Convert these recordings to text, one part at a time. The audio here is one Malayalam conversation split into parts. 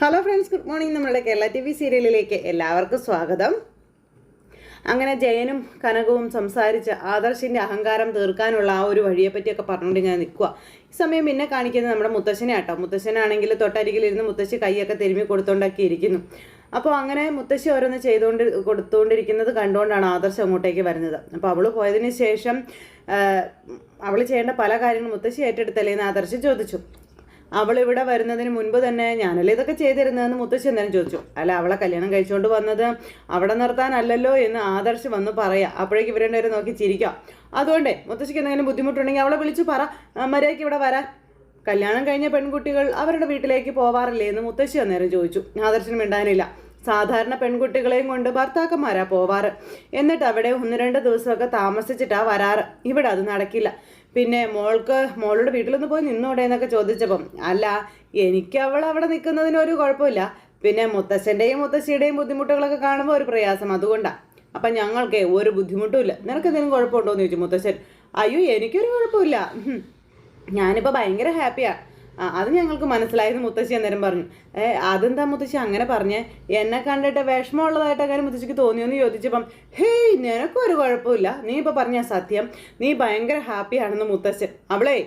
ഹലോ ഫ്രണ്ട്സ് ഗുഡ് മോർണിംഗ് നമ്മളുടെ കേരള ടി വി സീരിയലിലേക്ക് എല്ലാവർക്കും സ്വാഗതം. അങ്ങനെ ജയനും കനകവും സംസാരിച്ച് ആദർശിന്റെ അഹങ്കാരം തീർക്കാനുള്ള ആ ഒരു വഴിയെപ്പറ്റിയൊക്കെ പറഞ്ഞുകൊണ്ട് ഇങ്ങനെ നിൽക്കുക ഈ സമയം പിന്നെ കാണിക്കുന്നത് നമ്മുടെ മുത്തശ്ശനെ ആട്ടോ മുത്തശ്ശനാണെങ്കിൽ തൊട്ടരികിലിരുന്ന് മുത്തശ്ശി കൈയൊക്കെ തിരുമ്മി കൊടുത്തോണ്ടൊക്കെ ഇരിക്കുന്നു. അപ്പോൾ അങ്ങനെ മുത്തശ്ശി ഓരോന്ന് ചെയ്തുകൊണ്ട് കൊടുത്തുകൊണ്ടിരിക്കുന്നത് കണ്ടുകൊണ്ടാണ് ആദർശം അങ്ങോട്ടേക്ക് വരുന്നത്. അപ്പോൾ അവൾ പോയതിന് ശേഷം അവൾ ചെയ്യേണ്ട പല കാര്യങ്ങളും മുത്തശ്ശി ഏറ്റെടുത്തല്ലേ എന്ന് ആദർശം ചോദിച്ചു. അവൾ ഇവിടെ വരുന്നതിന് മുൻപ് തന്നെ ഞാനല്ലേ ഇതൊക്കെ ചെയ്തിരുന്നതെന്ന് മുത്തശ്ശി എന്തായാലും ചോദിച്ചു. അല്ല അവളെ കല്യാണം കഴിച്ചുകൊണ്ട് വന്നത് അവിടെ നിർത്താനല്ലല്ലോ എന്ന് ആദർശ് വന്ന് പറയാം. അപ്പോഴേക്ക് ഇവരെ നേരെ നോക്കി ചിരിക്കാം. അതുകൊണ്ടേ മുത്തശ്ശിക്ക് എന്തെങ്കിലും ബുദ്ധിമുട്ടുണ്ടെങ്കിൽ അവളെ വിളിച്ചു പറ. മര്യാദയ്ക്ക് ഇവിടെ വരാൻ. കല്യാണം കഴിഞ്ഞ പെൺകുട്ടികൾ അവരുടെ വീട്ടിലേക്ക് പോവാറില്ലേ എന്ന് മുത്തശ്ശി അന്നേരം ചോദിച്ചു. ആദർശനം മിണ്ടാനില്ല. സാധാരണ പെൺകുട്ടികളെയും കൊണ്ട് ഭർത്താക്കന്മാരാ പോവാറ്. എന്നിട്ട് അവിടെ ഒന്ന് രണ്ട് ദിവസമൊക്കെ താമസിച്ചിട്ടാ വരാറ്. ഇവിടെ അത് നടക്കില്ല. പിന്നെ മോൾക്ക് മോളുടെ വീട്ടിലൊന്ന് പോയി നിന്നോടെ എന്നൊക്കെ ചോദിച്ചപ്പം അല്ല എനിക്ക് അവൾ അവിടെ നിൽക്കുന്നതിന് ഒരു കുഴപ്പമില്ല. പിന്നെ മുത്തശ്ശന്റെയും മുത്തശ്ശിയുടെയും ബുദ്ധിമുട്ടുകളൊക്കെ കാണുമ്പോൾ ഒരു പ്രയാസം അതുകൊണ്ടാണ് അപ്പം ഞങ്ങൾക്ക് ഒരു ബുദ്ധിമുട്ടും ഇല്ല. നിനക്ക് എന്തെങ്കിലും കുഴപ്പമുണ്ടോ എന്ന് ചോദിച്ചു മുത്തശ്ശൻ. അയ്യോ എനിക്കൊരു കുഴപ്പമില്ല. ഞാനിപ്പോൾ ഭയങ്കര ഹാപ്പിയാണ് അത് ഞങ്ങൾക്ക് മനസ്സിലായത് മുത്തശ്ശി അന്നേരം പറഞ്ഞു. ഏ അതെന്താ മുത്തശ്ശി അങ്ങനെ പറഞ്ഞേ? എന്നെ കണ്ടിട്ട് വിഷമമുള്ളതായിട്ടൊക്കെ മുത്തശ്ശിക്ക് തോന്നിയെന്ന് ചോദിച്ചപ്പം ഹേയ് നിനക്കൊരു കുഴപ്പമില്ല. നീ ഇപ്പോൾ പറഞ്ഞ സത്യം. നീ ഭയങ്കര ഹാപ്പിയാണെന്ന് മുത്തശ്ശൻ. അവളെ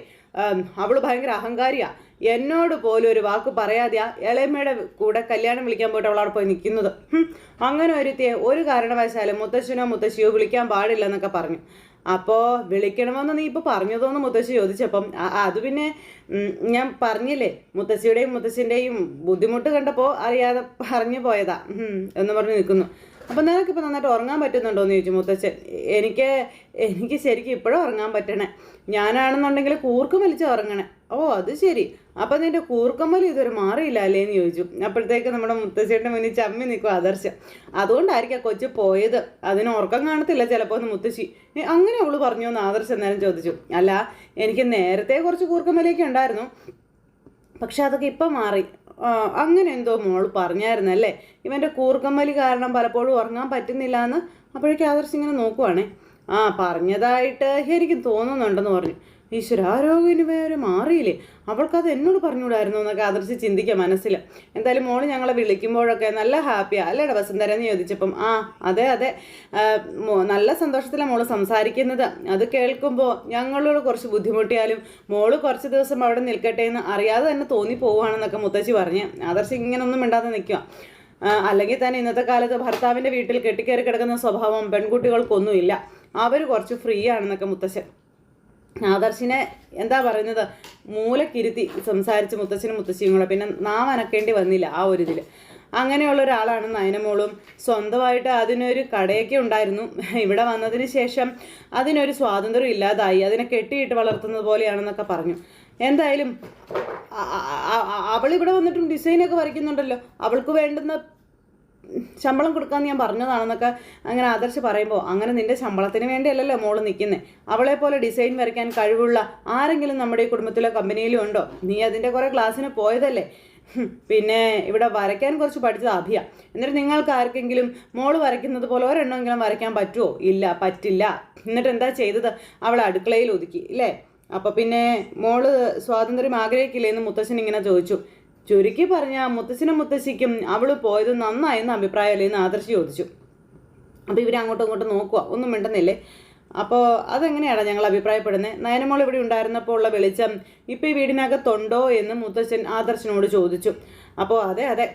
അവൾ ഭയങ്കര അഹങ്കാരിയാ. എന്നോട് പോലും ഒരു വാക്ക് പറയാതെയാ ഇളയമ്മയുടെ കൂടെ കല്യാണം വിളിക്കാൻ പോയിട്ട് അവളവിടെ പോയി നിൽക്കുന്നത്. അങ്ങനെ ഒരുത്തിയെ ഒരു കാരണവശാലും മുത്തശ്ശനോ മുത്തശ്ശിയോ വിളിക്കാൻ പാടില്ല എന്നൊക്കെ പറഞ്ഞു. അപ്പോൾ വിളിക്കണമെന്ന് നീ ഇപ്പോൾ പറഞ്ഞതോന്ന് മുത്തശ്ശി ചോദിച്ചപ്പം അത് പിന്നെ ഞാൻ പറഞ്ഞില്ലേ? മുത്തശ്ശിയുടെയും മുത്തശ്ശിന്റെയും ബുദ്ധിമുട്ട് കണ്ടപ്പോൾ അറിയാതെ പറഞ്ഞു പോയതാ. എന്ന് പറഞ്ഞ് നിൽക്കുന്നു. അപ്പം നിനക്കിപ്പോൾ നന്നായിട്ട് ഉറങ്ങാൻ പറ്റുന്നുണ്ടോ എന്ന് ചോദിച്ചു മുത്തച്ഛൻ. എനിക്ക് എനിക്ക് ശരിക്കും ഇപ്പോഴും ഉറങ്ങാൻ പറ്റണേ. ഞാനാണെന്നുണ്ടെങ്കിൽ കൂർക്കം വലിച്ച് ഉറങ്ങണേ. ഓ അത് ശരി. അപ്പം നിന്റെ കൂർക്കമ്മൽ ഇതുവരെ മാറിയില്ല അല്ലേ എന്ന് ചോദിച്ചു. അപ്പോഴത്തേക്ക് നമ്മുടെ മുത്തശ്ശിയുടെ മുന്നിൽ ചമ്മി നിൽക്കും ആദർശ. അതുകൊണ്ടായിരിക്കും കൊച്ചു പോയത്. അതിന് ഉറക്കം കാണത്തില്ല ചിലപ്പോൾ ഒന്ന് മുത്തശ്ശി. "ഏ, അങ്ങനെ അവൾ പറഞ്ഞു എന്ന് ആദർശം നേരം ചോദിച്ചു. അല്ല എനിക്ക് നേരത്തെ കുറച്ച് കൂർക്കമ്മലൊക്കെ ഉണ്ടായിരുന്നു. പക്ഷെ അതൊക്കെ ഇപ്പം മാറി. അങ്ങനെ എന്തോ മോൾ പറഞ്ഞായിരുന്നല്ലേ? ഇവന്റെ കൂർക്കമ്മലി കാരണം പലപ്പോഴും ഉറങ്ങാൻ പറ്റുന്നില്ല എന്ന് അപ്പോഴേക്കും ആദർശ് ഇങ്ങനെ നോക്കുവാണേ. ആ പറഞ്ഞതായിട്ട് എനിക്ക് തോന്നുന്നുണ്ടെന്ന് പറഞ്ഞു. ഈശ്വര ആരോഗ്യന് വേറെ മാറിയില്ലേ? അവൾക്കത് എന്നോട് പറഞ്ഞുകൂടായിരുന്നു എന്നൊക്കെ ആദർശ് ചിന്തിക്കുക മനസ്സിൽ എന്തായാലും മോൾ ഞങ്ങളെ വിളിക്കുമ്പോഴൊക്കെ നല്ല ഹാപ്പിയാ. അല്ലേടാ വസുന്ധര എന്ന് ചോദിച്ചപ്പം ആ അതെ അതെ. നല്ല സന്തോഷത്തിലാണ് മോൾ സംസാരിക്കുന്നത്. അത് കേൾക്കുമ്പോൾ ഞങ്ങളോട് കുറച്ച് ബുദ്ധിമുട്ടിയാലും മോൾ കുറച്ച് ദിവസം അവിടെ നിൽക്കട്ടെ എന്ന് അറിയാതെ തന്നെ തോന്നി പോവുകയാണെന്നൊക്കെ മുത്തശ്ശി പറഞ്ഞ്. ആദർശി ഇങ്ങനൊന്നും മിണ്ടാതെ നിൽക്കുക അല്ലെങ്കിൽ തന്നെ ഇന്നത്തെ കാലത്ത് ഭർത്താവിന്റെ വീട്ടിൽ കെട്ടിക്കയറി കിടക്കുന്ന സ്വഭാവം പെൺകുട്ടികൾക്കൊന്നുമില്ല. അവർ കുറച്ച് ഫ്രീ ആണെന്നൊക്കെ മുത്തശ്ശൻ ആദർശിനെ എന്താ പറയുന്നത്? മൂലക്കിരുത്തി സംസാരിച്ച് മുത്തച്ഛനും മുത്തശ്ശിയും കൂടെ. പിന്നെ നാം അനക്കേണ്ടി വന്നില്ല ആ ഒരു ഇതിൽ അങ്ങനെയുള്ള ഒരാളാണ് നയനമോളും. സ്വന്തമായിട്ട് അതിനൊരു കടയൊക്കെ ഉണ്ടായിരുന്നു. ഇവിടെ വന്നതിന് ശേഷം അതിനൊരു സ്വാതന്ത്ര്യം ഇല്ലാതായി. അതിനെ കെട്ടിയിട്ട് വളർത്തുന്നത് പോലെയാണെന്നൊക്കെ പറഞ്ഞു. എന്തായാലും അവൾ അവളിവിടെ വന്നിട്ടും ഡിസൈനൊക്കെ വരയ്ക്കുന്നുണ്ടല്ലോ. അവൾക്ക് വേണ്ടുന്ന ശമ്പളം കൊടുക്കാമെന്ന് ഞാൻ പറഞ്ഞതാണെന്നൊക്കെ അങ്ങനെ ആദർശ് പറയുമ്പോൾ അങ്ങനെ നിന്റെ ശമ്പളത്തിന് വേണ്ടിയല്ലല്ലോ മോൾ നിൽക്കുന്നത് അവളെ പോലെ ഡിസൈൻ വരയ്ക്കാൻ കഴിവുള്ള ആരെങ്കിലും നമ്മുടെ കുടുംബത്തിലോ കമ്പനിയിലോ ഉണ്ടോ? നീ അതിന്റെ കുറേ ക്ലാസ്സിന് പോയതല്ലേ? പിന്നെ ഇവിടെ വരയ്ക്കാൻ കുറച്ച് പഠിച്ചത് അഭിയ. എന്നിട്ട് നിങ്ങൾക്ക് ആർക്കെങ്കിലും മോൾ വരയ്ക്കുന്നത് പോലെ ഒരെണ്ണമെങ്കിലും വരയ്ക്കാൻ പറ്റുമോ ഇല്ല പറ്റില്ല. എന്നിട്ട് എന്താ ചെയ്തത്? അവളെ അടുക്കളയിൽ ഒതുക്കി ഇല്ലേ? അപ്പോൾ പിന്നെ മോൾ സ്വാതന്ത്ര്യം ആഗ്രഹിക്കില്ലേ എന്ന് മുത്തശ്ശൻ ഇങ്ങനെ ചോദിച്ചു. ചുരുക്കി പറഞ്ഞ മുത്തശ്ശനും മുത്തശ്ശിക്കും അവൾ പോയത് നന്നായെന്ന് അഭിപ്രായം എന്ന് ആദർശ് ചോദിച്ചു. അപ്പോൾ ഇവർ അങ്ങോട്ടും ഇങ്ങോട്ടും നോക്കുക ഒന്നും മിണ്ടുന്നില്ലേ? അപ്പോൾ അതെങ്ങനെയാണ് ഞങ്ങൾ അഭിപ്രായപ്പെടുന്നത്? നയനമോൾ ഇവിടെ ഉണ്ടായിരുന്നപ്പോൾ ഉള്ള വെളിച്ചം ഇപ്പോൾ ഈ വീടിനകത്തുണ്ടോ എന്ന് മുത്തശ്ശൻ ആദർശനോട് ചോദിച്ചു. അപ്പോൾ അതെ അതെ.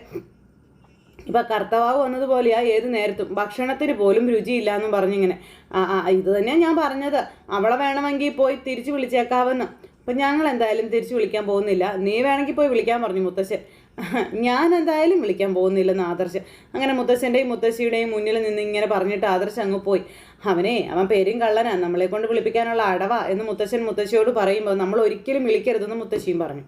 ഇപ്പൊ കർത്തവാവ് വന്നതുപോലെയാ ഏത് നേരത്തും. ഭക്ഷണത്തിന് പോലും രുചിയില്ല എന്നും പറഞ്ഞിങ്ങനെ. ഇത് തന്നെയാ ഞാൻ പറഞ്ഞത്. അവളെ വേണമെങ്കിൽ പോയി തിരിച്ചു വിളിച്ചേക്കാവെന്ന്. അപ്പൊ ഞങ്ങൾ എന്തായാലും തിരിച്ചു വിളിക്കാൻ പോകുന്നില്ല. നീ വേണമെങ്കിൽ പോയി വിളിക്കാൻ പറഞ്ഞു മുത്തശ്ശൻ. ഞാൻ എന്തായാലും വിളിക്കാൻ പോകുന്നില്ലെന്ന് ആദർശ് അങ്ങനെ മുത്തശ്ശന്റെയും മുത്തശ്ശിയുടെയും മുന്നിൽ നിന്ന് ഇങ്ങനെ പറഞ്ഞിട്ട് ആദർശ് അങ്ങ് പോയി. അവനെ അവൻ പേരും കള്ളനാ നമ്മളെ കൊണ്ട് വിളിപ്പിക്കാനുള്ള അടവ എന്ന് മുത്തശ്ശൻ മുത്തശ്ശിയോട് പറയുമ്പോൾ നമ്മൾ ഒരിക്കലും വിളിക്കരുതെന്ന് മുത്തശ്ശിയും പറഞ്ഞു.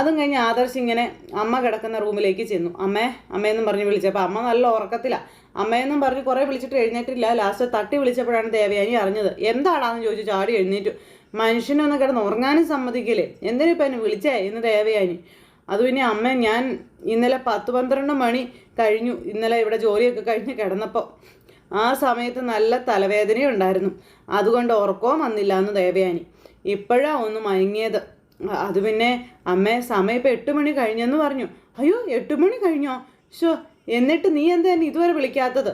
അതും കഴിഞ്ഞ് ആദർശ് ഇങ്ങനെ അമ്മ കിടക്കുന്ന റൂമിലേക്ക് ചെന്നു. അമ്മേ അമ്മയെന്നും പറഞ്ഞ് വിളിച്ചപ്പോൾ അമ്മ നല്ല ഉറക്കത്തിലാണ് അമ്മയെന്നും പറഞ്ഞ് കുറേ വിളിച്ചിട്ട് എഴുന്നേറ്റില്ല ലാസ്റ്റ് തട്ടി വിളിച്ചപ്പോഴാണ് ദേവയാനി അറിഞ്ഞത്. എന്താണെന്ന് ചോദിച്ചു ചാടി എഴുന്നേറ്റു. മനുഷ്യനൊന്ന് കിടന്ന് ഉറങ്ങാനും സമ്മതിക്കില്ലേ? എന്തിനിപ്പം എന്നെ വിളിച്ചേ? ഇന്ന് ദേവയാനി. അത് പിന്നെ അമ്മ ഞാൻ ഇന്നലെ പത്ത് പന്ത്രണ്ട് മണി കഴിഞ്ഞു. ഇന്നലെ ഇവിടെ ജോലിയൊക്കെ കഴിഞ്ഞ് കിടന്നപ്പോൾ ആ സമയത്ത് നല്ല തലവേദനയുണ്ടായിരുന്നു അതുകൊണ്ട് ഉറക്കവും വന്നില്ല എന്ന് ദേവയാനി. ഇപ്പോഴാ ഒന്ന് മയങ്ങിയത്. അത് പിന്നെ അമ്മ സമയം ഇപ്പം എട്ട് മണി കഴിഞ്ഞെന്ന് പറഞ്ഞു. അയ്യോ എട്ട് മണി കഴിഞ്ഞോ? ഷോ എന്നിട്ട് നീ എന്താ ഇതുവരെ വിളിക്കാത്തത്?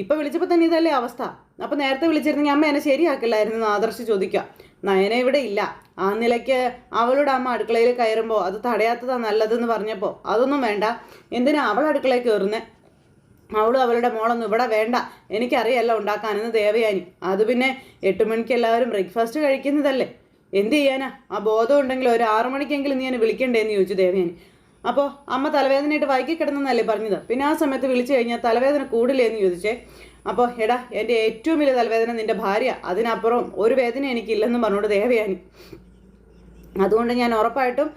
ഇപ്പൊ വിളിച്ചപ്പോൾ തന്നെ ഇതല്ലേ അവസ്ഥ. അപ്പൊ നേരത്തെ വിളിച്ചിരുന്നെങ്കിൽ അമ്മ എന്നെ ശരിയാക്കില്ലായിരുന്നു എന്ന് ആദർശ് ചോദിക്കുക നയന ഇവിടെ ഇല്ല. ആ നിലയ്ക്ക് അവളുടെ അമ്മ അടുക്കളയിൽ കയറുമ്പോൾ അത് തടയാത്തതാ നല്ലതെന്ന് പറഞ്ഞപ്പോൾ അതൊന്നും വേണ്ട. എന്തിനാ അവൾ അടുക്കളയിൽ കയറുന്നേ അവളും അവളുടെ മോളൊന്നും ഇവിടെ വേണ്ട. എനിക്കറിയല്ല ഉണ്ടാക്കാനെന്ന് ദേവയാനി. അത് പിന്നെ എട്ട് മണിക്ക് എല്ലാവരും ബ്രേക്ക്ഫാസ്റ്റ് കഴിക്കുന്നതല്ലേ? എന്ത് ചെയ്യാനാ? ആ ബോധം ഉണ്ടെങ്കിൽ ഒരു ആറു മണിക്കെങ്കിലും നീ എന്നെ വിളിക്കണ്ടേന്ന് ചോദിച്ചു ദേവയാനി. അപ്പോൾ അമ്മ തലവേദനയായിട്ട് വൈകി കിടന്നെന്നല്ലേ പറഞ്ഞത്? പിന്നെ ആ സമയത്ത് വിളിച്ചു കഴിഞ്ഞാൽ തലവേദന കൂടില്ലേ എന്ന് ചോദിച്ചേ അപ്പോൾ എടാ എന്റെ ഏറ്റവും വലിയ തലവേദന നിന്റെ ഭാര്യ. അതിനപ്പുറം ഒരു വേദന എനിക്കില്ലെന്ന് പറഞ്ഞുകൊണ്ട് ദേവയാനി. അതുകൊണ്ട് ഞാൻ ഉറപ്പായിട്ടും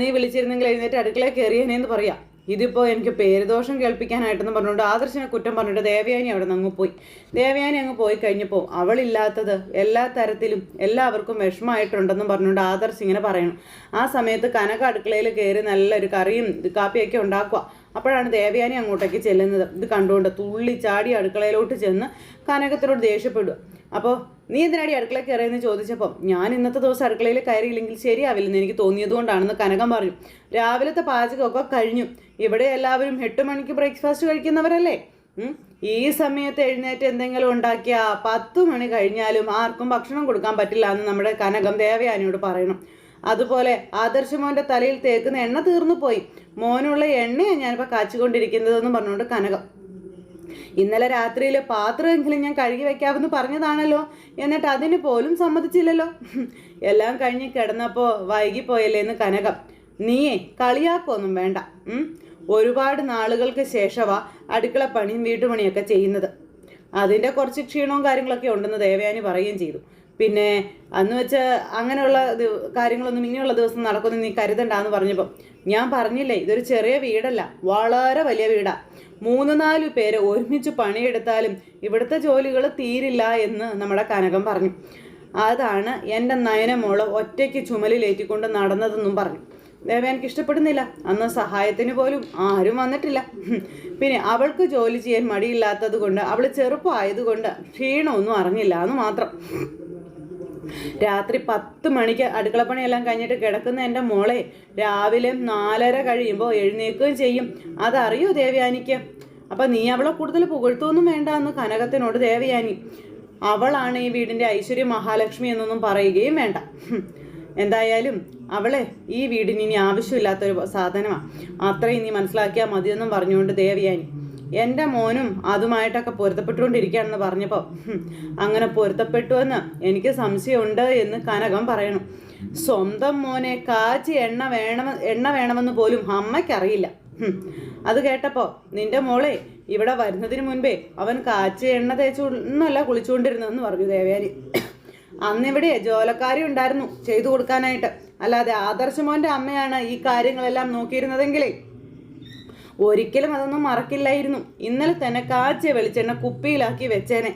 നീ വിളിച്ചിരുന്നെങ്കിൽ എഴുന്നേറ്റ് അടുക്കളയിൽ കയറിയേനെന്ന് പറയാം. ഇതിപ്പോൾ എനിക്ക് പേരുദോഷം കേൾപ്പിക്കാനായിട്ടെന്ന് പറഞ്ഞുകൊണ്ട് ആദർശിനെ കുറ്റം പറഞ്ഞിട്ട് ദേവയാനി അവിടെ നിന്ന് അങ്ങ് പോയി. ദേവയാനി അങ്ങ് പോയി കഴിഞ്ഞപ്പോൾ അവളില്ലാത്തത് എല്ലാ തരത്തിലും എല്ലാവർക്കും വിഷമമായിട്ടുണ്ടെന്നും പറഞ്ഞുകൊണ്ട് ആദർശ് ഇങ്ങനെ പറയണം. ആ സമയത്ത് കനക അടുക്കളയിൽ കയറി നല്ലൊരു കറിയും കാപ്പിയൊക്കെ ഉണ്ടാക്കുക. അപ്പോഴാണ് ദേവയാനി അങ്ങോട്ടേക്ക് ചെല്ലുന്നത്. ഇത് കണ്ടുകൊണ്ട് തുള്ളി ചാടി അടുക്കളയിലോട്ട് ചെന്ന് കനകത്തിനോട് ദേഷ്യപ്പെടുക. അപ്പോൾ നീ എന്തിനാടി അടുക്കള കയറിയെന്ന് ചോദിച്ചപ്പോൾ ഞാൻ ഇന്നത്തെ ദിവസം അടുക്കളയിൽ കയറിയില്ലെങ്കിൽ ശരിയാവില്ലെന്ന് എനിക്ക് തോന്നിയതുകൊണ്ടാണെന്ന് കനകം പറഞ്ഞു. രാവിലത്തെ പാചകമൊക്കെ കഴിഞ്ഞു. ഇവിടെ എല്ലാവരും എട്ട് മണിക്ക് ബ്രേക്ക്ഫാസ്റ്റ് കഴിക്കുന്നവരല്ലേ? ഈ സമയത്ത് എഴുന്നേറ്റ് എന്തെങ്കിലും ഉണ്ടാക്കിയ പത്ത് മണി കഴിഞ്ഞാലും ആർക്കും ഭക്ഷണം കൊടുക്കാൻ പറ്റില്ല എന്ന് നമ്മുടെ കനകം ദേവയാനിയോട് പറയണം. അതുപോലെ ആദർശ മോന്റെ തലയിൽ തേക്കുന്ന എണ്ണ തീർന്നു പോയി. മോനുള്ള എണ്ണയാണ് ഞാനിപ്പോൾ കാച്ചിക്കൊണ്ടിരിക്കുന്നതെന്ന് പറഞ്ഞുകൊണ്ട് കനകം ഇന്നലെ രാത്രിയിലെ പാത്രമെങ്കിലും ഞാൻ കഴുകി വെക്കാമെന്ന് പറഞ്ഞതാണല്ലോ. എന്നിട്ട് അതിന് പോലും സമ്മതിച്ചില്ലല്ലോ. എല്ലാം കഴിഞ്ഞ് കിടന്നപ്പോൾ വൈകിപ്പോയല്ലേ എന്ന് കനകം. നീയേ കളിയാക്കൊന്നും വേണ്ട? ഒരുപാട് നാളുകൾക്ക് ശേഷമാ അടുക്കള പണിയും വീട്ടുപണിയൊക്കെ ചെയ്യുന്നത്. അതിന്റെ കുറച്ച് ക്ഷീണവും കാര്യങ്ങളൊക്കെ ഉണ്ടെന്ന് ദേവയാനി പറയുകയും ചെയ്തു. പിന്നെ അന്ന് വെച്ച് അങ്ങനെയുള്ള കാര്യങ്ങളൊന്നും ഇനിയുള്ള ദിവസം നടക്കുമെന്ന് നീ കരുതണ്ടെന്ന് പറഞ്ഞപ്പോൾ ഞാൻ പറഞ്ഞില്ലേ ഇതൊരു ചെറിയ വീടല്ല വളരെ വലിയ വീടാണ് മൂന്ന് നാല് പേര് ഒരുമിച്ച് പണിയെടുത്താലും ഇവിടുത്തെ ജോലികൾ തീരില്ല എന്ന് നമ്മുടെ കനകം പറഞ്ഞു. അതാണ് എന്റെ നയനമോൾ ഒറ്റയ്ക്ക് ചുമലിലേറ്റിക്കൊണ്ട് നടന്നതെന്നും പറഞ്ഞു. ദേവ എനിക്ക് ഇഷ്ടപ്പെടുന്നില്ല അന്ന് സഹായത്തിന് പോലും ആരും വന്നിട്ടില്ല. പിന്നെ അവൾക്ക് ജോലി ചെയ്യാൻ മടിയില്ലാത്തത് കൊണ്ട് അവൾ ചെറുപ്പമായതുകൊണ്ട് ക്ഷീണമൊന്നും അറിഞ്ഞില്ല എന്ന് മാത്രം. രാത്രി പത്ത് മണിക്ക് അടുക്കളപ്പണിയെല്ലാം കഴിഞ്ഞിട്ട് കിടക്കുന്ന എന്റെ മോളെ രാവിലെ നാലര കഴിയുമ്പോൾ എഴുന്നേൽക്കുകയും ചെയ്യും. അതറിയോ ദേവയാനിക്ക്? അപ്പം നീ അവളെ കൂടുതൽ പുകഴ്ത്തൊന്നും വേണ്ട എന്ന് കനകത്തിനോട് ദേവയാനി. അവളാണ് ഈ വീടിന്റെ ഐശ്വര്യ മഹാലക്ഷ്മി എന്നൊന്നും പറയുകയും വേണ്ട. എന്തായാലും അവളെ ഈ വീടിന് ഇനി ആവശ്യമില്ലാത്തൊരു സാധനമാണ് അത്രയും നീ മനസ്സിലാക്കിയാൽ മതിയെന്നും പറഞ്ഞുകൊണ്ട് ദേവയാനി. എന്റെ മോനും അതുമായിട്ടൊക്കെ പൊരുത്തപ്പെട്ടുകൊണ്ടിരിക്കുകയാണെന്ന് പറഞ്ഞപ്പോൾ അങ്ങനെ പൊരുത്തപ്പെട്ടു എന്ന് എനിക്ക് സംശയമുണ്ട് എന്ന് കനകം പറയണം. സ്വന്തം മോനെ കാച്ചി എണ്ണ വേണ എണ്ണ വേണമെന്ന് പോലും അമ്മയ്ക്കറിയില്ല. അത് കേട്ടപ്പോൾ നിന്റെ മോളെ ഇവിടെ വരുന്നതിന് മുൻപേ അവൻ കാച്ചി എണ്ണ തേച്ചു ഒന്നല്ല കുളിച്ചുകൊണ്ടിരുന്നതെന്ന് പറഞ്ഞു ദേവയാനി. അന്നിവിടെ ജോലക്കാരി ഉണ്ടായിരുന്നു ചെയ്തു കൊടുക്കാനായിട്ട്. അല്ലാതെ ആദർശമോന്റെ അമ്മയാണ് ഈ കാര്യങ്ങളെല്ലാം നോക്കിയിരുന്നതെങ്കിലേ ഒരിക്കലും അതൊന്നും മറക്കില്ലായിരുന്നു. ഇന്നലെ തന്നെ കാച്ചിയ വെളിച്ചെണ്ണ കുപ്പിയിലാക്കി വെച്ചേനെ.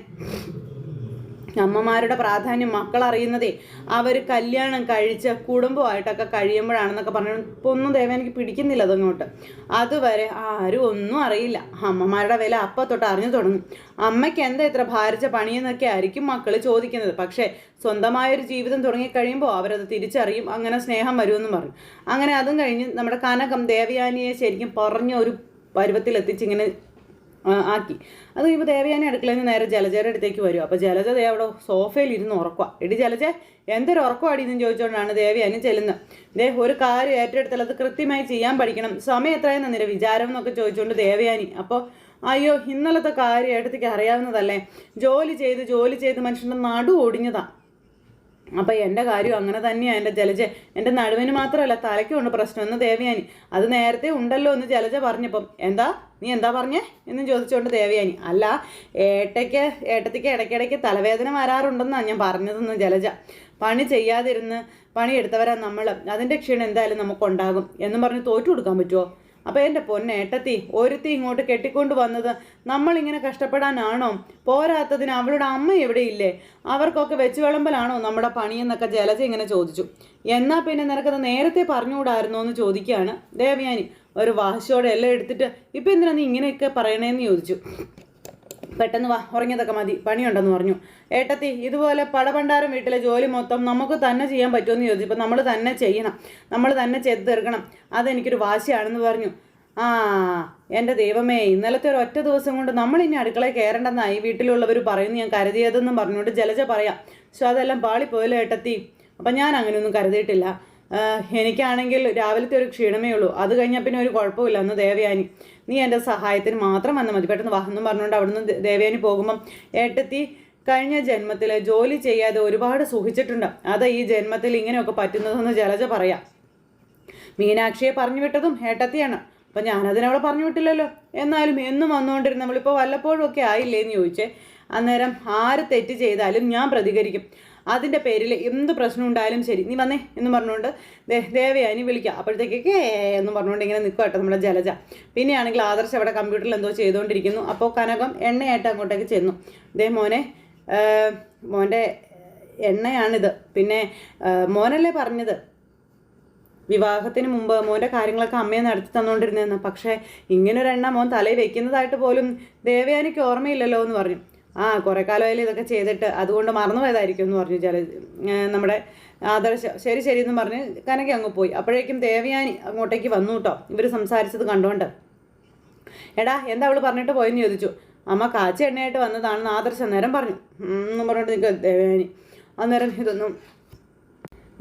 അമ്മമാരുടെ പ്രാധാന്യം മക്കൾ അറിയുന്നതേ അവർ കല്യാണം കഴിച്ച് കുടുംബമായിട്ടൊക്കെ കഴിയുമ്പോഴാണെന്നൊക്കെ പറഞ്ഞു ഇപ്പൊ ഒന്നും ദേവ എനിക്ക് പിടിക്കുന്നില്ല അതങ്ങോട്ട്. അതുവരെ ആരും ഒന്നും അറിയില്ല. അമ്മമാരുടെ വില അപ്പം തൊട്ട് അറിഞ്ഞു തുടങ്ങും. അമ്മയ്ക്ക് എന്താ ഇത്ര ഭാരിച്ച പണിയെന്നൊക്കെ ആയിരിക്കും മക്കൾ ചോദിക്കുന്നത്. പക്ഷേ സ്വന്തമായൊരു ജീവിതം തുടങ്ങിക്കഴിയുമ്പോൾ അവരത് തിരിച്ചറിയും അങ്ങനെ സ്നേഹം വരുമെന്നും പറഞ്ഞു. അങ്ങനെ അതും കഴിഞ്ഞ് നമ്മുടെ കനകം ദേവയാനിയെ ശരിക്കും പറഞ്ഞ ഒരു പരുവത്തിലെത്തിച്ചിങ്ങനെ ആക്കി. അത് കഴിയുമ്പോൾ ദേവയാനി അടുക്കളയിൽ നിന്ന് നേരെ ജലജയുടെ അടുത്തേക്ക് വരും. അപ്പോൾ ജലജ ദേ അവിടെ സോഫയിൽ ഇരുന്ന് ഉറക്കുക എടി ജലജ എന്തൊരു ഉറക്കമാടി എന്ന് ചോദിച്ചുകൊണ്ടാണ് ദേവയാനി ചെല്ലുന്നത്. ദേ ഒരു കാര്യം ഏറ്റെടുത്താൽ അത് കൃത്യമായി ചെയ്യാൻ പഠിക്കണം. സമയം എത്രയെന്ന് നിന്റെ വിചാരം എന്നൊക്കെ ചോദിച്ചുകൊണ്ട് ദേവയാനി. അപ്പോൾ അയ്യോ ഇന്നലത്തെ കാര്യം ഏട്ടത്തേക്ക് അറിയാവുന്നതല്ലേ? ജോലി ചെയ്ത് ജോലി ചെയ്ത് മനുഷ്യന്റെ നടു ഒടിഞ്ഞതാ. അപ്പം എന്റെ കാര്യം അങ്ങനെ തന്നെയാണ് എന്റെ ജലജ എന്റെ നടുവിന് മാത്രമല്ല തലയ്ക്കുണ്ട് പ്രശ്നം എന്ന് ദേവയാനി. അത് നേരത്തെ ഉണ്ടല്ലോ എന്ന് ജലജ പറഞ്ഞപ്പം എന്താ? നീ എന്താ പറഞ്ഞേ? എന്നും ചോദിച്ചുകൊണ്ട് ദേവയാനി. അല്ല ഏട്ടയ്ക്ക് ഏട്ടത്തിക്ക് ഇടയ്ക്കിടയ്ക്ക് തലവേദന വരാറുണ്ടെന്നാണ് ഞാൻ പറഞ്ഞതെന്ന് ജലജ. പണി ചെയ്യാതിരുന്ന് പണിയെടുത്തവരാ നമ്മൾ അതിന്റെ ക്ഷീണം എന്തായാലും നമുക്കുണ്ടാകും. എന്നും പറഞ്ഞ് തോറ്റു കൊടുക്കാൻ പറ്റുമോ അപ്പോൾ എന്റെ പൊന്നേട്ടത്തി ഒരുത്തി ഇങ്ങോട്ട് കെട്ടിക്കൊണ്ട് വന്നത് നമ്മളിങ്ങനെ കഷ്ടപ്പെടാനാണോ? പോരാത്തതിന് അവളുടെ അമ്മ എവിടെയില്ലേ? അവർക്കൊക്കെ വെച്ചു വിളമ്പലാണോ നമ്മുടെ പണിയെന്നൊക്കെ ജലജ ഇങ്ങനെ ചോദിച്ചു. എന്നാ പിന്നെ നിനക്കത് നേരത്തെ പറഞ്ഞുകൂടായിരുന്നോ എന്ന് ചോദിക്കുകയാണ് ദേവയാനി. ഒരു വാശിയോടെ എല്ലാം എടുത്തിട്ട് ഇപ്പം എന്തിനാ നീ ഇങ്ങനെയൊക്കെ പറയണേന്ന് ചോദിച്ചു. പെട്ടെന്ന് വാ ഉറങ്ങിയതൊക്കെ മതി. പണിയുണ്ടെന്ന് പറഞ്ഞു. ഏട്ടത്തി ഇതുപോലെ പടപണ്ടാരം വീട്ടിലെ ജോലി മൊത്തം നമുക്ക് തന്നെ ചെയ്യാൻ പറ്റുമെന്ന് ചോദിച്ചപ്പോൾ നമ്മൾ തന്നെ ചെയ്യണം. നമ്മൾ തന്നെ ചെയ്ത് തീർക്കണം. അതെനിക്കൊരു വാശിയാണെന്ന് പറഞ്ഞു. ആ എന്റെ ദൈവമേ ഇന്നലത്തെ ഒരു ഒറ്റ ദിവസം കൊണ്ട് നമ്മൾ ഇനി അടുക്കളയിൽ കയറേണ്ടെന്നായി വീട്ടിലുള്ളവർ പറയുന്നു ഞാൻ കരുതിയതെന്നും പറഞ്ഞുകൊണ്ട് ജലജ പറയാം സോ അതെല്ലാം പാളിപ്പോയല്ലോ ഏട്ടത്തി. അപ്പം ഞാൻ അങ്ങനെയൊന്നും കരുതിയിട്ടില്ല. എനിക്കാണെങ്കിൽ രാവിലത്തെ ഒരു ക്ഷീണമേ ഉള്ളൂ. അത് കഴിഞ്ഞാൽ പിന്നെ ഒരു കുഴപ്പമില്ല അന്ന് ദേവയാനി. നീ എന്റെ സഹായത്തിന് മാത്രം വന്നാൽ മതി. പെട്ടെന്ന് വാഹനം പറഞ്ഞുകൊണ്ട് അവിടുന്ന് ദേവേനി പോകുമ്പം ഏട്ടത്തി കഴിഞ്ഞ ജന്മത്തിൽ ജോലി ചെയ്യാതെ ഒരുപാട് സുഖിച്ചിട്ടുണ്ട്. അത് ഈ ജന്മത്തിൽ ഇങ്ങനെയൊക്കെ പറ്റുന്നതെന്ന് ജലജ പറയാം. മീനാക്ഷിയെ പറഞ്ഞു വിട്ടതും ഏട്ടത്തിയാണ്. അപ്പം ഞാനതിനവളെ പറഞ്ഞു വിട്ടില്ലല്ലോ. എന്നാലും എന്നും വന്നുകൊണ്ടിരുന്നവളിപ്പോൾ വല്ലപ്പോഴും ഒക്കെ ആയില്ലേ എന്ന് ചോദിച്ചേ. അന്നേരം ആര് തെറ്റ് ചെയ്താലും ഞാൻ പ്രതികരിക്കും. അതിന്റെ പേരിൽ എന്ത് പ്രശ്നം ഉണ്ടായാലും ശരി നീ വന്നേ എന്ന് പറഞ്ഞുകൊണ്ട് ദേവയാനി വിളിക്കാം. അപ്പോഴത്തേക്കൊക്കെ എന്ന് പറഞ്ഞുകൊണ്ട് ഇങ്ങനെ നിൽക്കുക കേട്ടോ നമ്മുടെ ജലജ. പിന്നെയാണെങ്കിൽ ആദർശ് അവിടെ കമ്പ്യൂട്ടറിൽ എന്തോ ചെയ്തുകൊണ്ടിരിക്കുന്നു. അപ്പോൾ കനകം എണ്ണയായിട്ട് അങ്ങോട്ടേക്ക് ചെന്നു. ദേ മോനെ മോന്റെ എണ്ണയാണിത്. പിന്നെ മോനല്ലേ പറഞ്ഞത്? വിവാഹത്തിന് മുമ്പ് മോന്റെ കാര്യങ്ങളൊക്കെ അമ്മയെ നടത്തി തന്നുകൊണ്ടിരുന്നതെന്ന് പക്ഷേ ഇങ്ങനൊരെണ്ണ മോൻ തലയിൽ വെക്കുന്നതായിട്ട് പോലും ദേവയാനിക്ക് ഓർമ്മയില്ലല്ലോ എന്ന് പറഞ്ഞു. ആ കുറേ കാലമായാലും ഇതൊക്കെ ചെയ്തിട്ട് അതുകൊണ്ട് മറന്നുപോയതായിരിക്കും എന്ന് പറഞ്ഞു ചില നമ്മുടെ ആദർശ ശരി ശരി എന്ന് പറഞ്ഞ് കനക അങ്ങ് പോയി. അപ്പോഴേക്കും ദേവയാനി അങ്ങോട്ടേക്ക് വന്നു കേട്ടോ ഇവർ സംസാരിച്ചത് കണ്ടുകൊണ്ട് എടാ എന്താ അവൾ പറഞ്ഞിട്ട് പോയെന്ന് ചോദിച്ചു. അമ്മ കാച്ച എണ്ണയായിട്ട് വന്നതാണെന്ന് ആദർശ നേരം പറഞ്ഞു. എന്ന് പറഞ്ഞിട്ട് നിൽക്കുക ദേവയാനി. അന്നേരം ഇതൊന്നും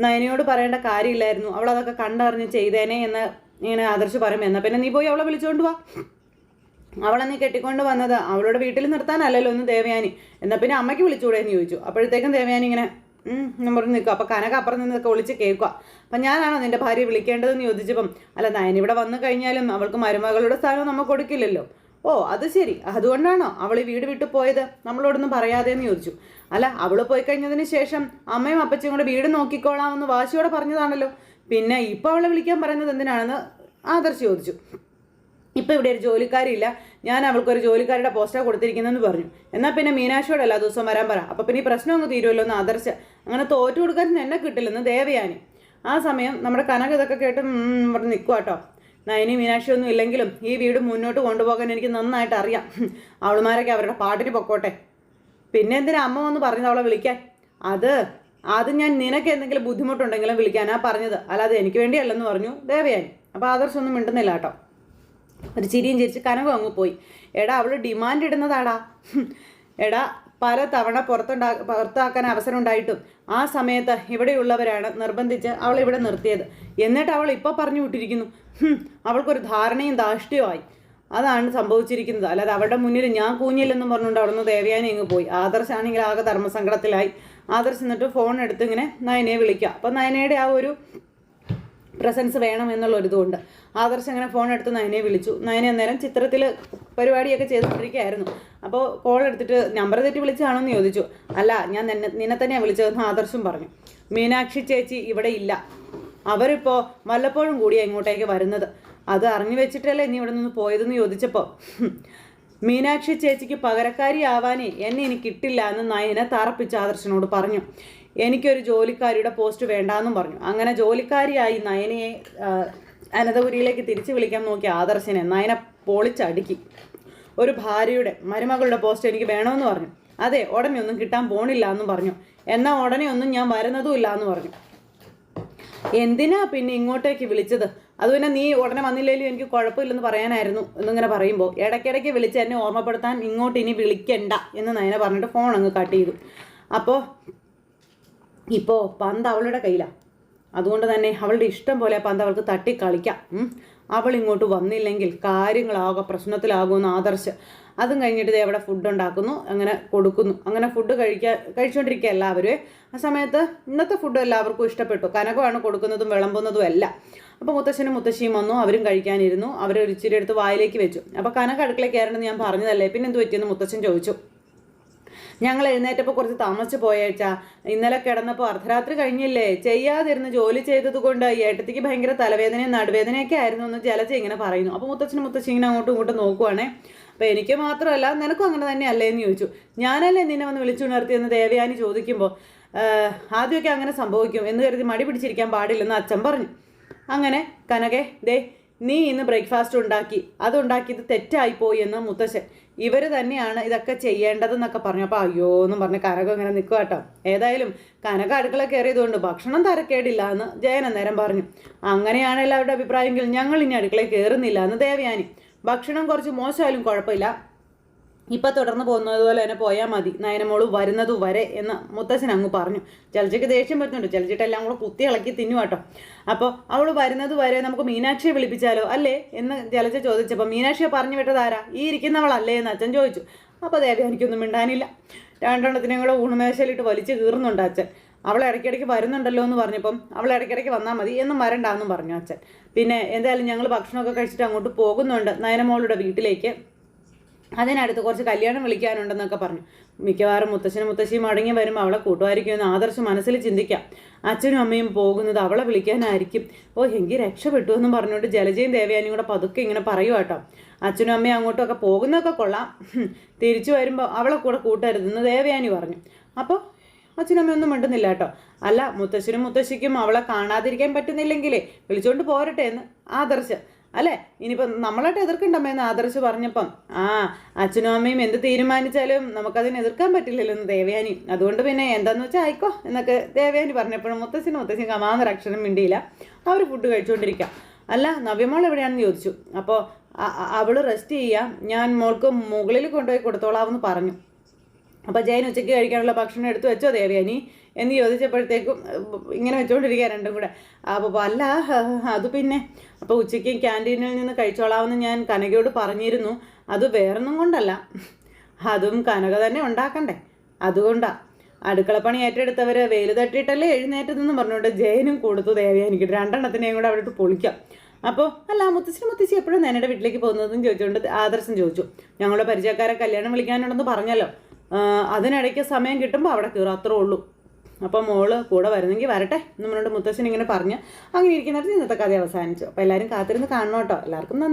നയനയോട് പറയേണ്ട കാര്യമില്ലായിരുന്നു. അവൾ അതൊക്കെ കണ്ടറിഞ്ഞ് ചെയ്തേനെ എന്ന് ഇങ്ങനെ ആദർശ് പറയുമ്പോൾ എന്നാൽ പിന്നെ നീ പോയി അവളെ വിളിച്ചുകൊണ്ട് വാ. അവളെ നീ കെട്ടിക്കൊണ്ട് വന്നത് അവളുടെ വീട്ടിൽ നിർത്താനല്ലല്ലോ ഒന്ന് ദേവയാനി. എന്നാൽ പിന്നെ അമ്മയ്ക്ക് വിളിച്ചുകൂടെ എന്ന് ചോദിച്ചു. അപ്പോഴത്തേക്കും ദേവയാനി ഇങ്ങനെ പറഞ്ഞ് നിൽക്കുക. അപ്പോൾ കനക അപ്പുറം നിന്നൊക്കെ വിളിച്ച് കേൾക്കുക. അപ്പം ഞാനാണോ നിന്റെ ഭാര്യ വിളിക്കേണ്ടതെന്ന് ചോദിച്ചപ്പം അല്ല നയനിവിടെ വന്നു കഴിഞ്ഞാലും അവൾക്ക് മരുമകളുടെ സ്ഥാനം നമുക്ക് കൊടുക്കില്ലല്ലോ. ഓ അത് ശരി. അതുകൊണ്ടാണോ അവൾ ഈ വീട് വിട്ടു പോയത്? നമ്മളോടൊന്നും പറയാതെ എന്ന് ചോദിച്ചു. അല്ല അവൾ പോയി കഴിഞ്ഞതിന് ശേഷം അമ്മയും അപ്പച്ചയും കൂടെ വീട് നോക്കിക്കോളാമെന്ന് വാശിയോടെ പറഞ്ഞതാണല്ലോ. പിന്നെ ഇപ്പോൾ അവളെ വിളിക്കാൻ പറയുന്നത് എന്തിനാണെന്ന് ആദർശ് ചോദിച്ചു. ഇപ്പം ഇവിടെ ഒരു ജോലിക്കാരില്ല ഞാൻ അവൾക്കൊരു ജോലിക്കാരുടെ പോസ്റ്റാണ് കൊടുത്തിരിക്കുന്നതെന്ന് പറഞ്ഞു. എന്നാൽ പിന്നെ മീനാക്ഷിയോട് എല്ലാ ദിവസവും വരാൻ പറ. അപ്പോൾ പിന്നെ ഈ പ്രശ്നം അങ്ങ് തീരുമല്ലോ എന്ന് ആദർശ. അങ്ങനെ തോറ്റു കൊടുക്കാൻ എന്നെ കിട്ടില്ലെന്ന് ദേവയാനി. ആ സമയം നമ്മുടെ കനക ഇതൊക്കെ കേട്ട് ഇവിടെ നിൽക്കുക കേട്ടോ നയനി മീനാക്ഷിയൊന്നും ഇല്ലെങ്കിലും ഈ വീട് മുന്നോട്ട് കൊണ്ടുപോകാൻ എനിക്ക് നന്നായിട്ട് അറിയാം. അവളുമാരൊക്കെ അവരുടെ പാട്ടിന് പൊക്കോട്ടെ. പിന്നെ എന്തിനാ അമ്മ വന്ന് പറഞ്ഞത് അവളെ വിളിക്കാൻ? അത് അത് ഞാൻ നിനക്ക് എന്തെങ്കിലും ബുദ്ധിമുട്ടുണ്ടെങ്കിലും വിളിക്കാനാ പറഞ്ഞത്. അല്ലാതെ എനിക്ക് വേണ്ടിയല്ലെന്ന് പറഞ്ഞു ദേവയാനി. അപ്പോൾ ആദർശമൊന്നും മിണ്ടുന്നില്ല കേട്ടോ ഒരു ചിരിയും ചിരിച്ച് കനകം അങ്ങ് പോയി. എടാ അവൾ ഡിമാൻഡ് ഇടുന്നതാടാ. എടാ പല തവണ പുറത്തുണ്ടാ പുറത്താക്കാൻ അവസരം ഉണ്ടായിട്ടും ആ സമയത്ത് ഇവിടെയുള്ളവരാണ് നിർബന്ധിച്ച് അവൾ ഇവിടെ നിർത്തിയത്. എന്നിട്ട് അവൾ ഇപ്പോൾ പറഞ്ഞു വിട്ടിരിക്കുന്നു. അവൾക്കൊരു ധാരണയും ധാഷ്ട്യവുമായി അതാണ് സംഭവിച്ചിരിക്കുന്നത്. അല്ലാതെ അവളുടെ മുന്നിൽ ഞാൻ കൂഞ്ഞില്ലെന്നും പറഞ്ഞുകൊണ്ട് അവിടുന്ന് ദേവയാനി ഇങ്ങ് പോയി. ആദർശ് ആണെങ്കിൽ ആകെ ധർമ്മസങ്കടത്തിലായി. ആദർശ് എന്നിട്ട് ഫോൺ എടുത്ത് ഇങ്ങനെ നയനയെ വിളിക്കുക. അപ്പം നയനയുടെ ആ ഒരു പ്രസൻസ് വേണം എന്നുള്ള ഇതുകൊണ്ട് ആദർശ് അങ്ങനെ ഫോൺ എടുത്ത് നയനെ വിളിച്ചു. നയനെ അന്നേരം ചിത്രത്തിൽ പരിപാടിയൊക്കെ ചെയ്തുകൊണ്ടിരിക്കുകയായിരുന്നു. അപ്പോൾ കോൾ എടുത്തിട്ട് നമ്പർ തെറ്റി വിളിച്ചാണോ എന്ന് ചോദിച്ചു. അല്ല ഞാൻ നിന്നെ നിന്നെ തന്നെയാണ് വിളിച്ചതെന്ന് ആദർശും പറഞ്ഞു. മീനാക്ഷി ചേച്ചി ഇവിടെ ഇല്ല. അവരിപ്പോൾ വല്ലപ്പോഴും കൂടിയാണ് ഇങ്ങോട്ടേക്ക് വരുന്നത്. അത് അറിഞ്ഞു വെച്ചിട്ടല്ലേ നീ ഇവിടെ നിന്ന് പോയതെന്ന് ചോദിച്ചപ്പോൾ മീനാക്ഷി ചേച്ചിക്ക് പകരക്കാരിയാവാനേ എന്നെ എനിക്ക് കിട്ടില്ല എന്ന് നയനെ തറപ്പിച്ച് ആദർശനോട് പറഞ്ഞു. എനിക്കൊരു ജോലിക്കാരിയുടെ പോസ്റ്റ് വേണ്ടാന്നും പറഞ്ഞു. അങ്ങനെ ജോലിക്കാരിയായി നയനയെ അനന്തപുരിയിലേക്ക് തിരിച്ചു വിളിക്കാൻ നോക്കിയ ആദർശനെ. നയന പൊളിച്ചടുക്കി. ഒരു ഭാര്യയുടെ മരുമകളുടെ പോസ്റ്റ് എനിക്ക് വേണമെന്ന് പറഞ്ഞു. അതെ ഉടനെ ഒന്നും കിട്ടാൻ പോണില്ല എന്നും പറഞ്ഞു. എന്നാൽ ഉടനെ ഒന്നും ഞാൻ വരുന്നതും ഇല്ല എന്ന് പറഞ്ഞു. എന്തിനാ പിന്നെ ഇങ്ങോട്ടേക്ക് വിളിച്ചത്? അതുപിന്നെ നീ ഉടനെ വന്നില്ലെങ്കിലും എനിക്ക് കുഴപ്പമില്ലെന്ന് പറയാനായിരുന്നു എന്നിങ്ങനെ പറയുമ്പോൾ ഇടയ്ക്കിടയ്ക്ക് വിളിച്ച് എന്നെ ഓർമ്മപ്പെടുത്താൻ ഇങ്ങോട്ട് ഇനി വിളിക്കണ്ട എന്ന് നയന പറഞ്ഞിട്ട് ഫോൺ അങ്ങ് കട്ട് ചെയ്തു. അപ്പോൾ ഇപ്പോൾ പന്ത് അവളുടെ കയ്യിലാണ് അതുകൊണ്ട് തന്നെ അവളുടെ ഇഷ്ടം പോലെ പന്ത് അവൾക്ക് തട്ടി കളിക്കാം. അവൾ ഇങ്ങോട്ട് വന്നില്ലെങ്കിൽ കാര്യങ്ങളാകെ പ്രശ്നത്തിലാകുമെന്ന് ആദർശ്. അതും കഴിഞ്ഞിട്ട് ദേ അവിടെ ഫുഡ് ഉണ്ടാക്കുന്നു. അങ്ങനെ കൊടുക്കുന്നു. അങ്ങനെ ഫുഡ് കഴിക്കാൻ കഴിച്ചുകൊണ്ടിരിക്കുക എല്ലാവരും ആ സമയത്ത് ഇന്നത്തെ ഫുഡ് എല്ലാവർക്കും ഇഷ്ടപ്പെട്ടു. കനകമാണ് കൊടുക്കുന്നതും വിളമ്പുന്നതും എല്ലാം. അപ്പോൾ മുത്തശ്ശനും മുത്തശ്ശിയും വന്നു. അവരും കഴിക്കാനിരുന്നു. ഇച്ചിരി എടുത്ത് വായിലേക്ക് വെച്ചു. അപ്പോൾ കനക അടുക്കളയിൽ കയറണമെന്ന് ഞാൻ പറഞ്ഞതല്ലേ? പിന്നെ എന്ത് പറ്റിയെന്ന് മുത്തശ്ശൻ ചോദിച്ചു. ഞങ്ങൾ എഴുന്നേറ്റപ്പോൾ കുറച്ച് താമസിച്ച് പോയേച്ചാ. ഇന്നലെ കിടന്നപ്പോൾ അർദ്ധരാത്രി കഴിഞ്ഞില്ലേ? ചെയ്യാതിരുന്ന് ജോലി ചെയ്തതുകൊണ്ട് ഏട്ടത്തിക്ക് ഭയങ്കര തലവേദനയും നടുവേദനയൊക്കെ ആയിരുന്നു എന്ന് ജലജ ഇങ്ങനെ പറയുന്നു. അപ്പോൾ മുത്തച്ഛനും മുത്തശ്ശി ഇങ്ങനെ അങ്ങോട്ടും ഇങ്ങോട്ടും നോക്കുവാണേ. അപ്പോൾ എനിക്ക് മാത്രമല്ല നിനക്കും അങ്ങനെ തന്നെ അല്ലേ എന്ന് ചോദിച്ചു. ഞാനല്ലേ നിന്നെ വന്ന് വിളിച്ചുണർത്തിയെന്ന് ദേവയാനി ചോദിക്കുമ്പോൾ "ആഹ്, ആദ്യമൊക്കെ അങ്ങനെ സംഭവിക്കും എന്ന് കരുതി മടി പിടിച്ചിരിക്കാൻ പാടില്ലെന്ന് അച്ഛൻ പറഞ്ഞു. അങ്ങനെ കനകെ ദേ നീ ഇന്ന് ബ്രേക്ക്ഫാസ്റ്റ് ഉണ്ടാക്കി. അതുണ്ടാക്കിയത് തെറ്റായിപ്പോയി എന്ന് മുത്തശ്ശൻ. ഇവർ തന്നെയാണ് ഇതൊക്കെ ചെയ്യേണ്ടതെന്നൊക്കെ പറഞ്ഞു. അപ്പോൾ അയ്യോ എന്നും പറഞ്ഞ് കനകം ഇങ്ങനെ നിൽക്കുക കേട്ടോ. ഏതായാലും കനക അടുക്കള കയറിയതുകൊണ്ട് ഭക്ഷണം തരക്കേടില്ല എന്ന് ജയൻ അന്നേരം പറഞ്ഞു. അങ്ങനെയാണ് എല്ലാവരുടെ അഭിപ്രായമെങ്കിൽ ഞങ്ങൾ ഇനി അടുക്കളയിൽ കയറുന്നില്ല എന്ന് ദേവയാനി. ഭക്ഷണം കുറച്ച് മോശമായാലും കുഴപ്പമില്ല. ഇപ്പൊ തുടർന്ന് പോകുന്നത് പോലെ തന്നെ പോയാൽ മതി. നയനമോൾ വരുന്നത് വരെ എന്ന് മുത്തശ്ശൻ അങ്ങ് പറഞ്ഞു. ചലച്ചയ്ക്ക് ദേഷ്യം പറ്റുന്നുണ്ട് ചലച്ചിട്ട് എല്ലാം കൂടെ കുത്തി ഇളക്കി തിന്നു കേട്ടോ. അപ്പോൾ അവൾ വരുന്നത് വരെ നമുക്ക് മീനാക്ഷിയെ വിളിപ്പിച്ചാലോ? അല്ലേ? എന്ന് ജലജ ചോദിച്ചപ്പോൾ മീനാക്ഷിയെ പറഞ്ഞു വിട്ടതാരാ ഈ ഇരിക്കുന്നവളല്ലേ എന്ന് അച്ഛൻ ചോദിച്ചു. അപ്പോൾ ദേവ എനിക്കൊന്നും മിണ്ടാനില്ല. രണ്ടെണ്ണത്തിനും കൂടെ ഊണുമേശയിലിട്ട് വലിച്ചു കീറുന്നുണ്ട് അച്ഛൻ. അവൾ ഇടയ്ക്കിടയ്ക്ക് വരുന്നുണ്ടല്ലോ എന്ന് പറഞ്ഞപ്പം അവൾ ഇടയ്ക്കിടയ്ക്ക് വന്നാൽ മതി എന്നും വരണ്ടാന്നും പറഞ്ഞു അച്ഛൻ. പിന്നെ എന്തായാലും ഞങ്ങൾ ഭക്ഷണമൊക്കെ കഴിച്ചിട്ട് അങ്ങോട്ട് പോകുന്നുണ്ട് നയനമോളുടെ വീട്ടിലേക്ക്. അതിനടുത്ത് കുറച്ച് കല്യാണം വിളിക്കാനുണ്ടെന്നൊക്കെ പറഞ്ഞു. മിക്കവാറും മുത്തശ്ശനും മുത്തശ്ശിയും മടങ്ങി വരുമ്പോൾ അവളെ കൂട്ടുമായിരിക്കുമെന്ന് ആദർശം മനസ്സിൽ ചിന്തിക്കാം. അച്ഛനും അമ്മയും പോകുന്നത് അവളെ വിളിക്കാനായിരിക്കും. ഓ എങ്കിൽ രക്ഷപ്പെട്ടു എന്നും പറഞ്ഞുകൊണ്ട് ജലജയും ദേവയാനിയും കൂടെ പതുക്കെ ഇങ്ങനെ പറയുക കേട്ടോ അച്ഛനും അമ്മയും അങ്ങോട്ടൊക്കെ പോകുന്നതൊക്കെ കൊള്ളാം. തിരിച്ചു വരുമ്പോൾ അവളെ കൂടെ കൂട്ടരുതെന്ന് ദേവയാനി പറഞ്ഞു. അപ്പോൾ അച്ഛനും അമ്മയൊന്നും മിണ്ടുന്നില്ല കേട്ടോ അല്ല മുത്തശ്ശനും മുത്തശ്ശിക്കും അവളെ കാണാതിരിക്കാൻ പറ്റുന്നില്ലെങ്കിലേ വിളിച്ചുകൊണ്ട് പോരട്ടെ എന്ന് ആദർശ് അല്ലേ? ഇനിയിപ്പം നമ്മളായിട്ട് എതിർക്കണ്ടമ്മേന്ന് ആദർശ് പറഞ്ഞപ്പം. ആ അച്ഛനും അമ്മയും എന്ത് തീരുമാനിച്ചാലും നമുക്കതിന് എതിർക്കാൻ പറ്റില്ലല്ലോ എന്ന് ദേവയാനി. അതുകൊണ്ട് പിന്നെ എന്താന്ന് വെച്ചാൽ ആയിക്കോ എന്നൊക്കെ ദേവയാനി പറഞ്ഞപ്പോഴും മുത്തശ്ശനും മുത്തശ്ശിയും കമാന്നൊരു അക്ഷരം മിണ്ടിയില്ല. അവർ ഫുഡ് കഴിച്ചുകൊണ്ടിരിക്കാം അല്ല നവ്യമോൾ എവിടെയാണെന്ന് ചോദിച്ചു. അപ്പോൾ അവൾ റെസ്റ്റ് ചെയ്യാം. ഞാൻ മോൾക്ക് മുകളിൽ കൊണ്ടുപോയി കൊടുത്തോളാമെന്ന് പറഞ്ഞു. അപ്പോൾ ജയൻ ഉച്ചയ്ക്ക് കഴിക്കാനുള്ള ഭക്ഷണം എടുത്തു വെച്ചോ ദേവയാനി? എന്ന് ചോദിച്ചപ്പോഴത്തേക്കും ഇങ്ങനെ വെച്ചുകൊണ്ടിരിക്കുക രണ്ടും കൂടെ. അപ്പോൾ അല്ല അത് പിന്നെ. അപ്പോൾ ഉച്ചയ്ക്ക് ക്യാന്റീനിൽ നിന്ന് കഴിച്ചോളാമെന്ന് ഞാൻ കനകയോട് പറഞ്ഞിരുന്നു. അത് വേറൊന്നും കൊണ്ടല്ല. അതും കനക തന്നെ ഉണ്ടാക്കണ്ടേ. അതുകൊണ്ടാ. അടുക്കളപ്പണി ഏറ്റെടുത്തവർ വെയിൽ തട്ടിയിട്ടല്ലേ എഴുന്നേറ്റതെന്ന് പറഞ്ഞുകൊണ്ട് ജയനും കൊടുത്തു ദേവയാനിക്ക് രണ്ടെണ്ണത്തിനെയും കൂടെ അവിടെ പൊളിക്കാം. അപ്പോൾ അല്ല മുത്തശ്ശി മുത്തശ്ശി എപ്പോഴും നേനയുടെ വീട്ടിലേക്ക് പോകുന്നതെന്ന് ചോദിച്ചുകൊണ്ട് ആദർശം ചോദിച്ചു. ഞങ്ങളുടെ പരിചയക്കാരെ കല്യാണം വിളിക്കാനുണ്ടെന്ന് പറഞ്ഞല്ലോ. അതിനിടയ്ക്ക് സമയം കിട്ടുമ്പോൾ അവിടെ കയറും അത്രേ ഉള്ളൂ. അപ്പോൾ മോൾ കൂടെ വരുന്നെങ്കിൽ വരട്ടെ എന്ന് മുന്നോട്ട് മുത്തശ്ശൻ ഇങ്ങനെ പറഞ്ഞ് അങ്ങനെ ഇരിക്കുന്നിടത്ത് ഇന്നത്തെ കഥ അവസാനിച്ചു. അപ്പോൾ എല്ലാവരും കാത്തിരുന്ന് കാണണം കേട്ടോ. എല്ലാവർക്കും നന്ദി.